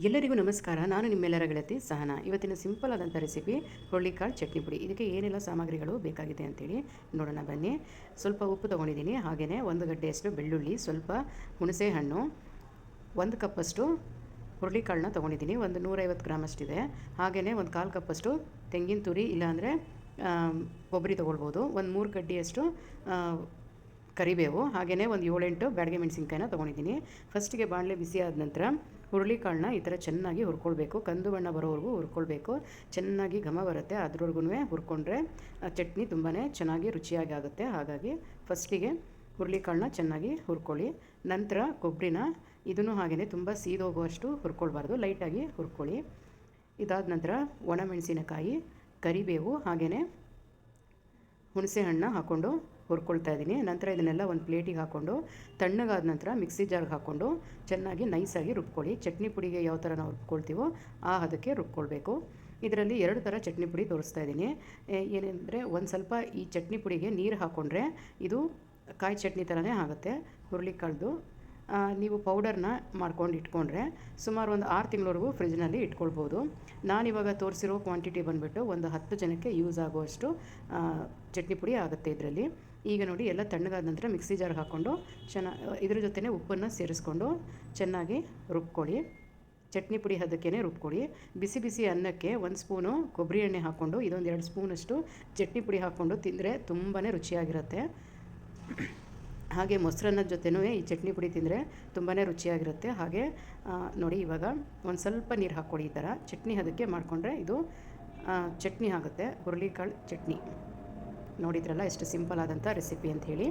ಎಲ್ಲರಿಗೂ ನಮಸ್ಕಾರ. ನಾನು ನಿಮ್ಮೆಲ್ಲರ ಗೆಳತಿ ಸಹನಾ. ಇವತ್ತಿನ ಸಿಂಪಲ್ ಆದಂಥ ರೆಸಿಪಿ ಹುರುಳಿಕಾಳು ಚಟ್ನಿ ಪುಡಿ. ಇದಕ್ಕೆ ಏನೆಲ್ಲ ಸಾಮಗ್ರಿಗಳು ಬೇಕಾಗಿದೆ ಅಂತೇಳಿ ನೋಡೋಣ ಬನ್ನಿ. ಸ್ವಲ್ಪ ಉಪ್ಪು ತೊಗೊಂಡಿದ್ದೀನಿ. ಹಾಗೆಯೇ ಒಂದು ಗಡ್ಡೆಯಷ್ಟು ಬೆಳ್ಳುಳ್ಳಿ, ಸ್ವಲ್ಪ ಹುಣಸೆ ಹಣ್ಣು ಒಂದು ಕಪ್ಪಷ್ಟು ಹುರುಳಿಕಾಳನ್ನ ತೊಗೊಂಡಿದ್ದೀನಿ. ಒಂದು ನೂರೈವತ್ತು ಗ್ರಾಮಷ್ಟಿದೆ. ಹಾಗೆಯೇ ಒಂದು ಕಾಲು ಕಪ್ಪಷ್ಟು ತೆಂಗಿನ ತುರಿ, ಇಲ್ಲಾಂದರೆ ಕೊಬ್ಬರಿ ತೊಗೊಳ್ಬೋದು. ಒಂದು ಮೂರು ಕಡ್ಡಿಯಷ್ಟು ಕರಿಬೇವು. ಹಾಗೆಯೇ ಒಂದು ಏಳೆಂಟು ಬ್ಯಾಡಗೆ ಮೆಣಸಿನ್ಕಾಯಿನ ತೊಗೊಂಡಿದ್ದೀನಿ. ಫಸ್ಟಿಗೆ ಬಾಣಲೆ ಬಿಸಿ ಆದ ನಂತರ ಹುರುಳಿಕಾಳನ್ನ ಈ ಥರ ಚೆನ್ನಾಗಿ ಹುರ್ಕೊಳ್ಬೇಕು. ಕಂದು ಬಣ್ಣ ಬರೋವರೆಗೂ ಹುರ್ಕೊಳ್ಬೇಕು. ಚೆನ್ನಾಗಿ ಘಮ ಬರುತ್ತೆ. ಅದ್ರವರೆಗೂ ಹುರ್ಕೊಂಡ್ರೆ ಚಟ್ನಿ ತುಂಬಾ ಚೆನ್ನಾಗಿ ರುಚಿಯಾಗಿ ಆಗುತ್ತೆ. ಹಾಗಾಗಿ ಫಸ್ಟಿಗೆ ಹುರುಳಿಕಾಳನ್ನ ಚೆನ್ನಾಗಿ ಹುರ್ಕೊಳ್ಳಿ. ನಂತರ ಕೊಬ್ಬರಿನ ಇದನ್ನು ಹಾಗೆಯೇ ತುಂಬ ಸೀದೋಗುವಷ್ಟು ಹುರ್ಕೊಳ್ಬಾರ್ದು. ಲೈಟಾಗಿ ಹುರ್ಕೊಳ್ಳಿ. ಇದಾದ ನಂತರ ಒಣಮೆಣಸಿನಕಾಯಿ, ಕರಿಬೇವು ಹಾಗೆಯೇ ಹುಣಸೆ ಹಣ್ಣನ್ನ ಹಾಕ್ಕೊಂಡು ಹುರ್ಕೊಳ್ತಾ ಇದ್ದೀನಿ. ನಂತರ ಇದನ್ನೆಲ್ಲ ಒಂದು ಪ್ಲೇಟಿಗೆ ಹಾಕ್ಕೊಂಡು ತಣ್ಣಗಾದ ನಂತರ ಮಿಕ್ಸಿ ಜಾರ್ಗೆ ಹಾಕ್ಕೊಂಡು ಚೆನ್ನಾಗಿ ನೈಸಾಗಿ ರುಬ್ಕೊಳ್ಳಿ. ಚಟ್ನಿ ಪುಡಿಗೆ ಯಾವ ಥರ ನಾವು ರುಬ್ಕೊಳ್ತೀವೋ ಆ ಅದಕ್ಕೆ ರುಬ್ಕೊಳ್ಬೇಕು. ಇದರಲ್ಲಿ ಎರಡು ಥರ ಚಟ್ನಿ ಪುಡಿ ತೋರಿಸ್ತಾ ಇದ್ದೀನಿ. ಏನೆಂದರೆ ಒಂದು ಸ್ವಲ್ಪ ಈ ಚಟ್ನಿ ಪುಡಿಗೆ ನೀರು ಹಾಕ್ಕೊಂಡ್ರೆ ಇದು ಕಾಯಿ ಚಟ್ನಿ ಥರನೇ ಆಗುತ್ತೆ ಹುರುಳಿಕಾಳ್ದು ಕಳೆದು. ನೀವು ಪೌಡರ್ನ ಮಾಡ್ಕೊಂಡು ಇಟ್ಕೊಂಡ್ರೆ ಸುಮಾರು ಒಂದು ಆರು ತಿಂಗಳವರೆಗೂ ಫ್ರಿಜ್ನಲ್ಲಿ ಇಟ್ಕೊಳ್ಬೋದು. ನಾನಿವಾಗ ತೋರಿಸಿರೋ ಕ್ವಾಂಟಿಟಿ ಬಂದುಬಿಟ್ಟು ಒಂದು ಹತ್ತು ಜನಕ್ಕೆ ಯೂಸ್ ಆಗುವಷ್ಟು ಚಟ್ನಿ ಪುಡಿ ಆಗುತ್ತೆ ಇದರಲ್ಲಿ. ಈಗ ನೋಡಿ ಎಲ್ಲ ತಣ್ಣಗಾದ ನಂತರ ಮಿಕ್ಸಿ ಜಾರ್ಗೆ ಹಾಕ್ಕೊಂಡು ಚೆನ್ನಾಗಿ ಇದ್ರ ಜೊತೆನೇ ಉಪ್ಪನ್ನು ಸೇರಿಸ್ಕೊಂಡು ಚೆನ್ನಾಗಿ ರುಬ್ಕೊಳ್ಳಿ. ಚಟ್ನಿ ಪುಡಿ ಹದಕ್ಕೇ ರುಬ್ಕೊಳ್ಳಿ. ಬಿಸಿ ಬಿಸಿ ಅನ್ನಕ್ಕೆ ಒಂದು ಸ್ಪೂನು ಕೊಬ್ಬರಿ ಎಣ್ಣೆ ಹಾಕ್ಕೊಂಡು, ಇದೊಂದು ಎರಡು ಸ್ಪೂನಷ್ಟು ಚಟ್ನಿ ಪುಡಿ ಹಾಕ್ಕೊಂಡು ತಿಂದರೆ ತುಂಬಾ ರುಚಿಯಾಗಿರುತ್ತೆ. ಹಾಗೆ ಮೊಸರನ್ನ ಜೊತೆನೂ ಈ ಚಟ್ನಿ ಪುಡಿ ತಿಂದರೆ ತುಂಬಾ ರುಚಿಯಾಗಿರುತ್ತೆ. ಹಾಗೆ ನೋಡಿ ಇವಾಗ ಒಂದು ಸ್ವಲ್ಪ ನೀರು ಹಾಕ್ಕೊಳ್ಳಿ ಈ ಥರ ಚಟ್ನಿ ಅದಕ್ಕೆ ಮಾಡಿಕೊಂಡ್ರೆ ಇದು ಚಟ್ನಿ ಆಗುತ್ತೆ. ಹುರುಳಿಕಾಳು ಚಟ್ನಿ. ನೋಡಿದ್ರಲ್ಲ ಎಷ್ಟು ಸಿಂಪಲ್ ಆದಂಥ ರೆಸಿಪಿ ಅಂತ ಹೇಳಿ.